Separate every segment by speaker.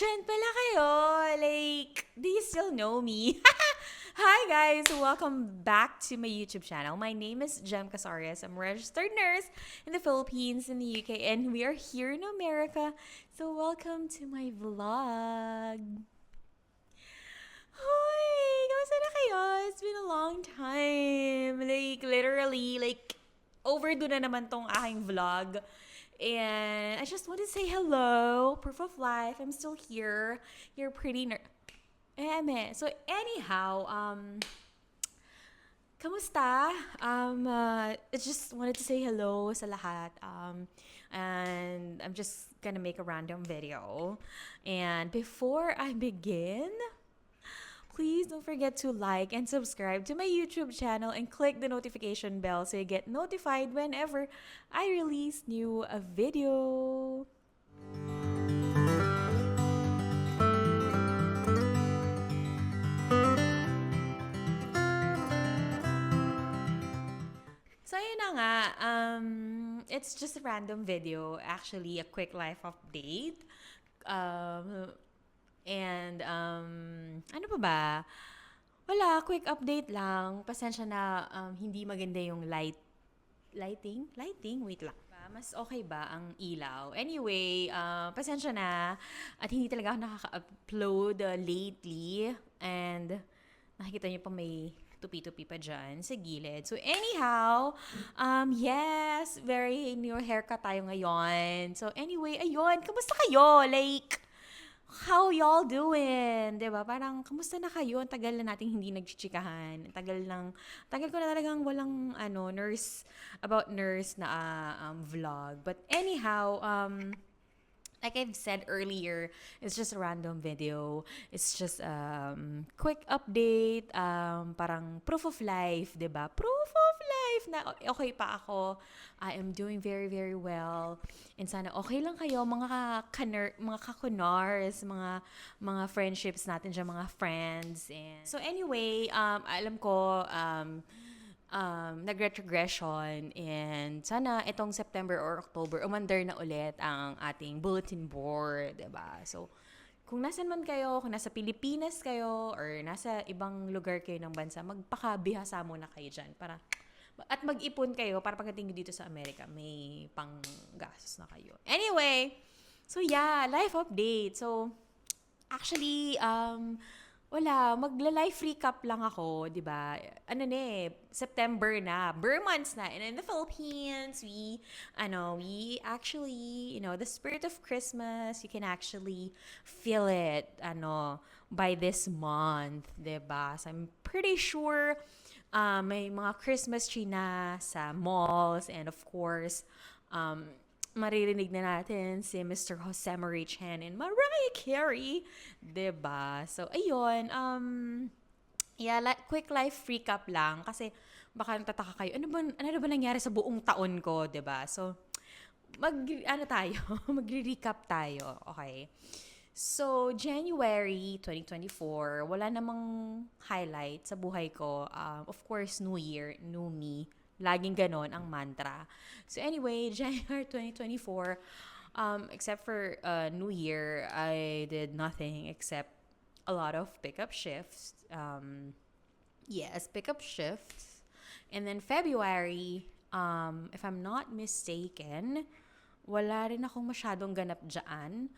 Speaker 1: Diyan pala kayo. Like, do you still know me? Hi guys, welcome back to my YouTube channel. My name is Jem Casarias. I'm a registered nurse in the Philippines, in the UK, and we are here in America. So welcome to my vlog. Hoy, kamusta na kayo? It's been a long time. Like, literally, like, overdue na naman tong aking vlog. And I just want to say hello. Proof of life. I'm still here. You're pretty ner- Eme. So anyhow, um, kamusta? Um, uh, I just wanted to say hello sa lahat. Um, and I'm just gonna make a random video. And before I begin, please don't forget to like and subscribe to my YouTube channel and click the notification bell so you get notified whenever I release new a video. So yun na nga, um, it's just a random video, actually a quick life update. Um, and um, ano pa ba? Wala, quick update lang. Pasensya na um, hindi maganda yung light lighting? Lighting? Wait lang. Mas okay ba ang ilaw? Anyway, uh, pasensya na. At hindi talaga ako nakaka-upload uh, lately. And nakikita niyo pa may tupi-tupi pa dyan sa gilid. So anyhow, um, yes, very new haircut tayo ngayon. So anyway, ayun, kamusta kayo? Like, how y'all doing? ba? Parang kamusta na kayo? Ang tagal na nating hindi nagchichikahan. Ang tagal lang, tagal ko na talagang walang ano, nurse about nurse na uh, um, vlog. But anyhow, um like I've said earlier, it's just a random video. It's just um quick update, um parang proof of life, 'di ba? Proof of life na okay pa ako. I am doing very very well. And sana okay lang kayo mga kaner, mga kakunars, mga mga friendships natin diyan, mga friends. And so anyway, um alam ko um um, nag-retrogression and sana itong September or October umandar na ulit ang ating bulletin board, ba? So kung nasan man kayo, kung nasa Pilipinas kayo or nasa ibang lugar kayo ng bansa, magpakabihasa muna kayo diyan para at mag-ipon kayo para pagdating dito sa Amerika, may panggastos na kayo. Anyway, so yeah, life update. So actually um wala, magla-life recap lang ako, 'di ba? Ano na eh, September na, Burr months na. And in the Philippines, we ano, we actually, you know, the spirit of Christmas, you can actually feel it ano by this month, 'di ba? So I'm pretty sure uh, may mga Christmas tree na sa malls and of course, um, maririnig na natin si Mr. Jose Marie Chan and Mariah Carey. ba? So, ayun. Um, yeah, like, quick life recap lang. Kasi, baka natataka kayo, ano ba, ano ba nangyari sa buong taon ko, ba? So, mag, ano tayo? Magre-recap tayo. Okay. So, January 2024, wala namang highlight sa buhay ko. Um, of course, New Year, New Me. Laging ganon ang mantra. So anyway, January 2024, um, except for uh, New Year, I did nothing except a lot of pickup shifts. Um, yes, pickup shifts. And then February, um, if I'm not mistaken, wala rin akong masyadong ganap dyan.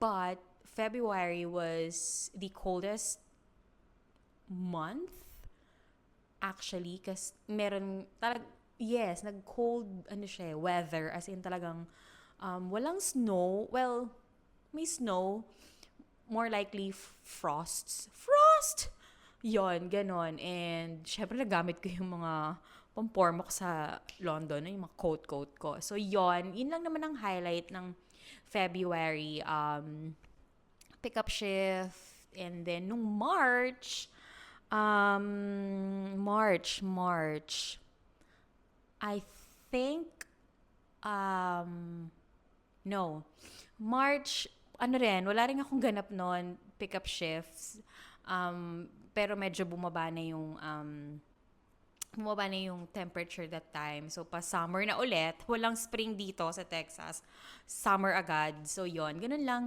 Speaker 1: But February was the coldest month actually kasi meron talag yes nag-cold ano siya weather as in talagang um, walang snow. Well may snow more likely frosts. Frost! Yon ganon. And syempre nagamit ko yung mga pamporma ko sa London yung mga coat coat ko. So yon yun lang naman ang highlight ng February. Um, pickup shift and then nung March Um, March, March. I think, um, no. March, ano rin, wala rin akong ganap noon, pickup shifts. Um, pero medyo bumaba na yung, um, bumaba na yung temperature that time. So, pa summer na ulit. Walang spring dito sa Texas. Summer agad. So, yon Ganun lang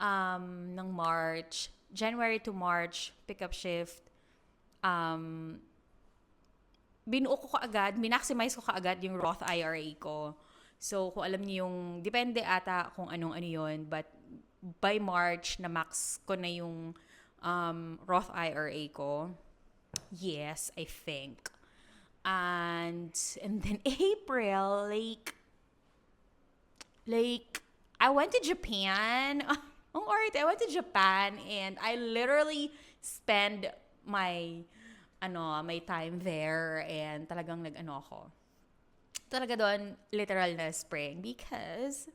Speaker 1: um, ng March, January to March, pickup shift, um, binuo ko kaagad, minaximize ko kaagad yung Roth IRA ko. So, kung alam niyo yung, depende ata kung anong ano yun, but by March, na max ko na yung um, Roth IRA ko. Yes, I think. And, and then April, like, like, I went to Japan. Oh, alright, I went to Japan and I literally spend my, ano, my time there and talagang nag-ano ako. Talaga doon, literal na spring because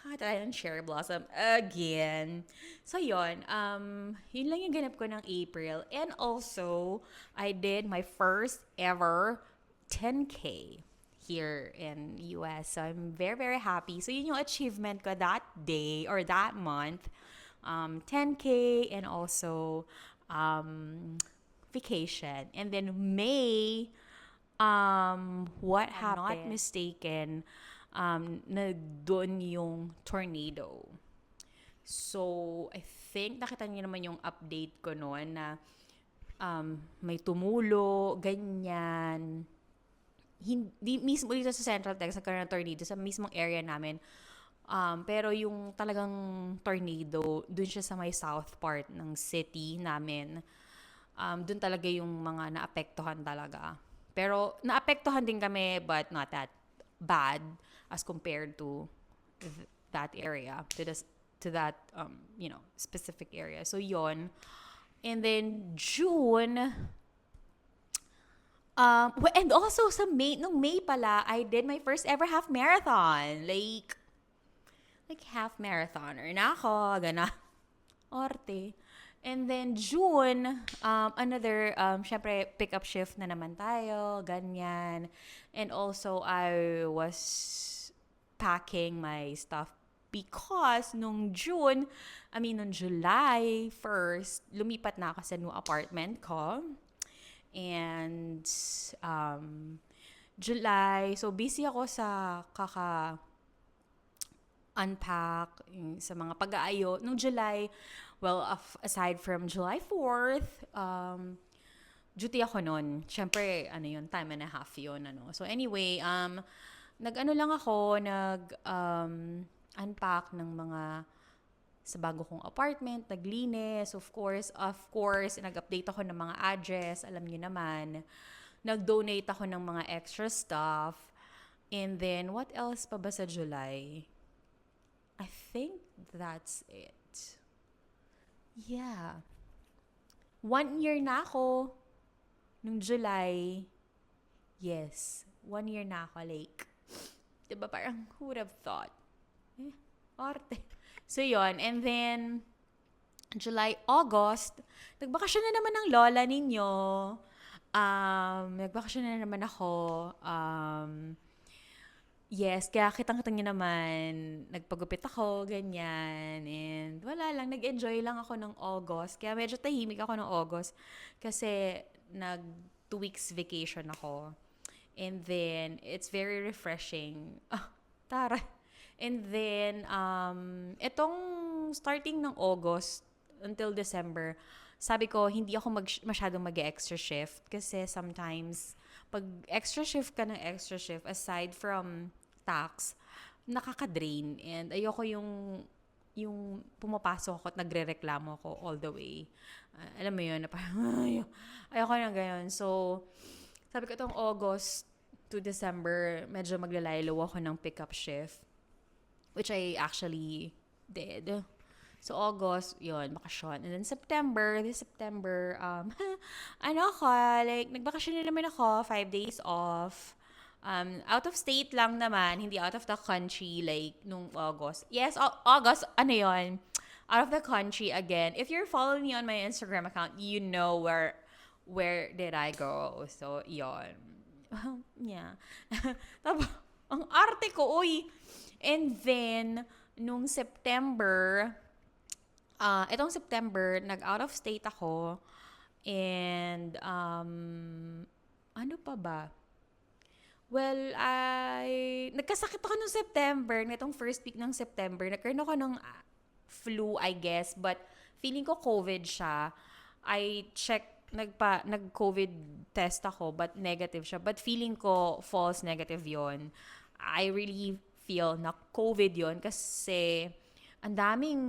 Speaker 1: Hot tayo ng cherry blossom again. So, yon Um, yun lang yung ganap ko ng April. And also, I did my first ever 10K here in US. So, I'm very, very happy. So, yun yung achievement ko that day or that month. Um, 10K and also um, vacation. And then May, um, what
Speaker 2: I'm
Speaker 1: happened? Not mistaken, um, na doon yung tornado. So, I think nakita niyo naman yung update ko noon na um, may tumulo, ganyan. Hindi mismo dito sa Central Texas nagkaroon ng tornado sa mismong area namin. Um, pero yung talagang tornado, dun siya sa may south part ng city namin. Um, dun talaga yung mga naapektuhan talaga. Pero naapektuhan din kami but not that bad as compared to th- that area to this to that um, you know specific area. So yon. And then June um and also sa May nung May pala I did my first ever half marathon. Like like half marathoner na ako, gana. Orte. And then June, um, another, um, syempre, pick-up shift na naman tayo, ganyan. And also, I was packing my stuff because nung June, I mean, nung July 1st, lumipat na ako sa new apartment ko. And, um, July, so busy ako sa kaka unpack yung sa mga pag-aayo. Nung July, well, af- aside from July 4th, um, duty ako noon. Siyempre, ano yun, time and a half yun. Ano. So anyway, um, nag-ano lang ako, nag um, unpack ng mga sa bago kong apartment, naglinis, of course, of course, nag-update ako ng mga address, alam niyo naman. Nag-donate ako ng mga extra stuff. And then, what else pa ba sa July? I think that's it. Yeah. One year na ako. Nung July. Yes. One year na ako. Like, diba parang who would have thought? Eh, arte. So, yon And then, July, August, nagbakasyon na naman ng lola ninyo. Um, nagbakasyon na naman ako. Um, Yes, kaya kitang-kita niyo naman, nagpagupit ako, ganyan. And wala lang, nag-enjoy lang ako ng August. Kaya medyo tahimik ako ng August kasi nag two weeks vacation ako. And then, it's very refreshing. Ah, tara. And then, um, itong starting ng August until December, sabi ko, hindi ako mag, masyadong mag-extra shift kasi sometimes, pag extra shift ka ng extra shift, aside from tax, nakaka-drain. And ayoko yung yung pumapasok ako at nagre-reklamo ako all the way. Uh, alam mo yun, na parang, ay, ayoko na ganyan. So, sabi ko itong August to December, medyo maglalaylo ako ng pickup shift. Which I actually did. So, August, yun, bakasyon. And then September, this September, um, ano ako, like, nagbakasyon na naman ako, five days off. Um, out of state lang naman, hindi out of the country, like, nung August. Yes, Au- August, ano yun, out of the country again. If you're following me on my Instagram account, you know where, where did I go. So, yon yeah. Tapos, ang arte ko, uy. And then, nung September, uh, itong September, nag-out of state ako. And, um, ano pa ba? Well, I... Nagkasakit ako nung September, nitong first week ng September. Nagkaroon ako ng ah, flu, I guess. But feeling ko COVID siya. I check nagpa nag-COVID test ako but negative siya. But feeling ko false negative 'yon. I really feel na COVID 'yon kasi ang daming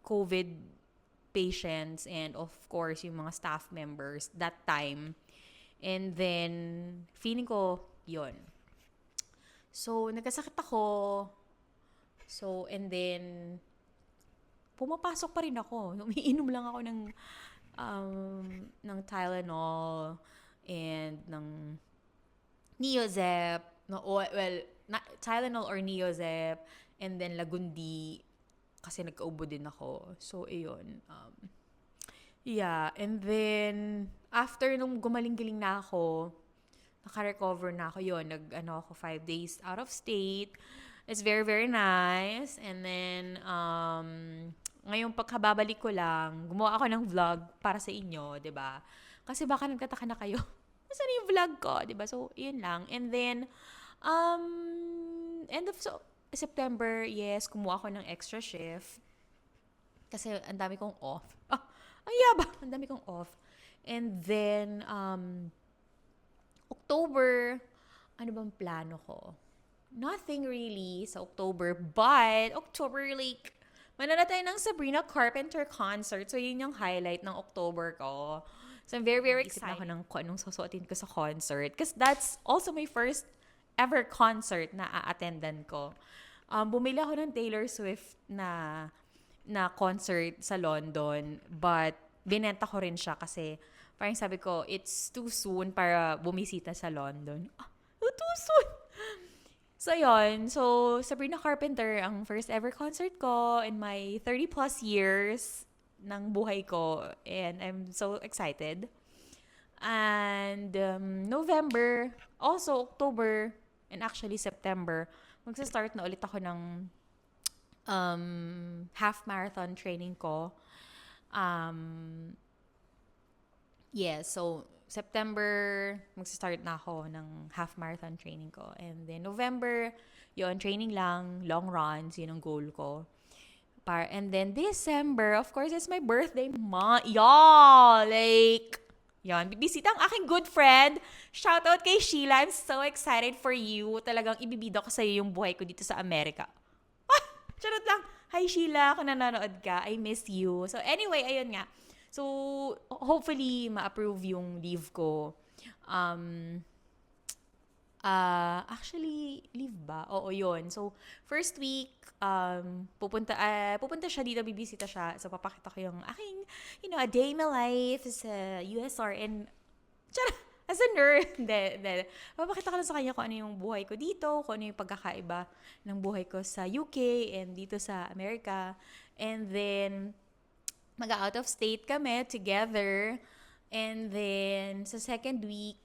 Speaker 1: COVID patients and of course yung mga staff members that time. And then feeling ko 'yon. So nagkasakit ako. So and then pumapasok pa rin ako. Umiinom lang ako ng um, ng Tylenol and ng Neozep, no, well, na, Tylenol or Neozep, and then Lagundi, kasi nagkaubo din ako. So, ayun. Um, yeah, and then, after nung gumaling-galing na ako, naka-recover na ako yun. Nag, ano ako, five days out of state. It's very, very nice. And then, um, ngayong pagkababalik ko lang, gumawa ako ng vlog para sa inyo, 'di ba? Kasi baka nagtataka na kayo, nasaan yung vlog ko, 'di ba? So, yun lang. And then, um, end of so, September, yes, kumuha ako ng extra shift. Kasi ang dami kong off. Ah, ang yaba, ang dami kong off. And then, um, October, ano bang plano ko? Nothing really sa October, but October, like, manana tayo ng Sabrina Carpenter concert. So, yun yung highlight ng October ko. So, I'm very, very excited ako ng kung anong susuotin ko sa concert. Because that's also my first ever concert na a-attendan ko. Um, bumili ako ng Taylor Swift na na concert sa London. But, binenta ko rin siya kasi parang sabi ko, it's too soon para bumisita sa London. Ah, too soon! So, yun. So, Sabrina Carpenter, ang first ever concert ko in my 30 plus years ng buhay ko. And I'm so excited. And um, November, also October, and actually September, magsa-start na ulit ako ng um, half marathon training ko. Um, yeah, so September, magsa-start na ako ng half marathon training ko. And then November, yon training lang, long runs, yun ang goal ko. Par and then December, of course, it's my birthday month. Y'all, like, yan, bibisita ang aking good friend. Shout out kay Sheila. I'm so excited for you. Talagang ibibida ko sa iyo yung buhay ko dito sa Amerika. Charot lang. Hi Sheila, kung nanonood ka, I miss you. So anyway, ayun nga. So, hopefully, ma-approve yung leave ko. Um, uh, actually, leave ba? Oo, yun. So, first week, um, pupunta, uh, pupunta siya dito, bibisita siya. So, papakita ko yung aking, you know, a day in my life sa USR. And, tiyara, as a nerd, de, de, papakita ko lang sa kanya kung ano yung buhay ko dito, kung ano yung pagkakaiba ng buhay ko sa UK and dito sa Amerika. And then, mag-out of state kami together. And then, sa second week,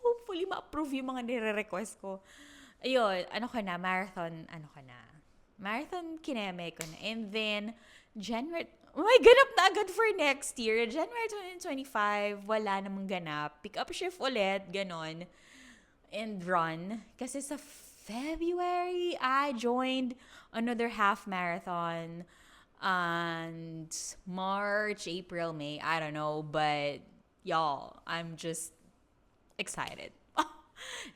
Speaker 1: hopefully ma-approve yung mga nire-request ko. Ayun, ano ka na, marathon, ano ka na. Marathon kineme ko na. And then, January, my, ganap na agad for next year. January 2025, wala namang ganap. Pick up shift ulit, ganon. And run. Kasi sa February, I joined another half marathon and March, April, May, I don't know, but y'all, I'm just excited.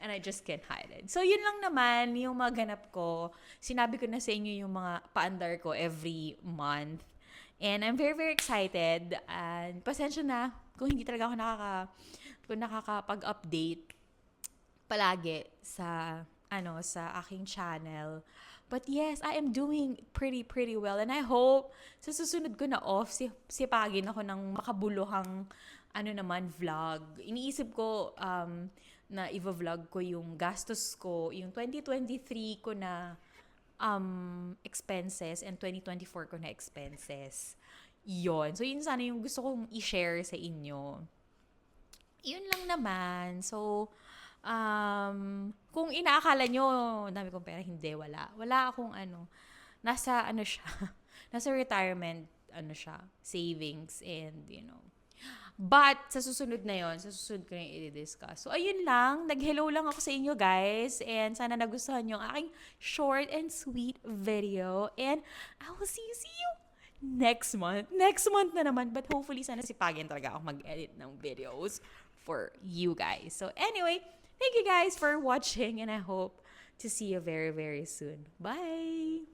Speaker 1: And I just can't hide it. So, yun lang naman yung mga ganap ko. Sinabi ko na sa inyo yung mga paandar ko every month. And I'm very, very excited. And pasensya na kung hindi talaga ako nakaka, kung nakakapag-update palagi sa, ano, sa aking channel. But yes, I am doing pretty, pretty well. And I hope sa susunod ko na off, si, sipagin ako ng makabuluhang ano naman, vlog. Iniisip ko um, na i-vlog ko yung gastos ko, yung 2023 ko na um, expenses and 2024 ko na expenses. Yon. So, yun sana yung gusto kong i-share sa inyo. Yun lang naman. So, um, kung inaakala nyo, dami kong pera, hindi, wala. Wala akong ano, nasa ano siya, nasa retirement, ano siya, savings and, you know, But, sa susunod na yon sa susunod ko na i-discuss. So, ayun lang. Nag-hello lang ako sa inyo, guys. And sana nagustuhan yung aking short and sweet video. And I will see you, see you next month. Next month na naman. But hopefully, sana si Pagin talaga ako mag-edit ng videos for you guys. So, anyway, thank you guys for watching. And I hope to see you very, very soon. Bye!